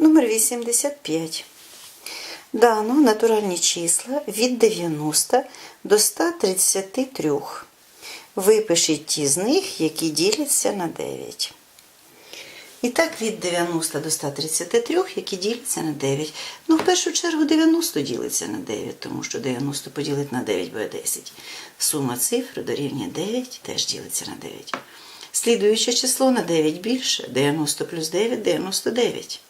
Номер 85. Дано натуральні числа від 90 до 133. Випишіть ті з них, які діляться на 9. І так від 90 до 133, які діляться на 9. Ну, в першу чергу 90 ділиться на 9, тому що 90 поділити на 9 буде 10. Сума цифр дорівнює 9, теж ділиться на 9. Слідуюче число на 9 більше. 90 плюс 9 – 99.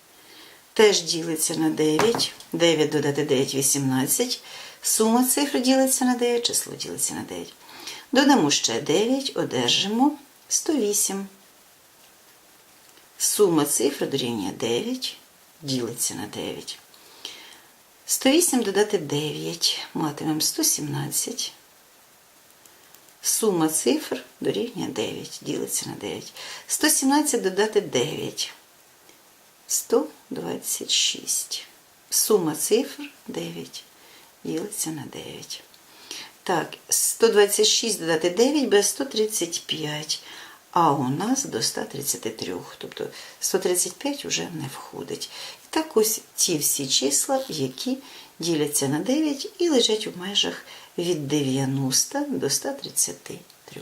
Теж ділиться на 9. 9 додати 9 – 18. Сума цифр ділиться на 9, число ділиться на 9. Додамо ще 9, одержимо 108. Сума цифр дорівнює 9, ділиться на 9. 108 додати 9, матимемо 117. Сума цифр дорівнює 9, ділиться на 9. 117 додати 9. 126. Сума цифр 9, ділиться на 9. Так, 126 додати 9 без 135. А у нас до 133. Тобто 135 вже не входить. І так ось ті всі числа, які діляться на 9 і лежать у межах від 90 до 133.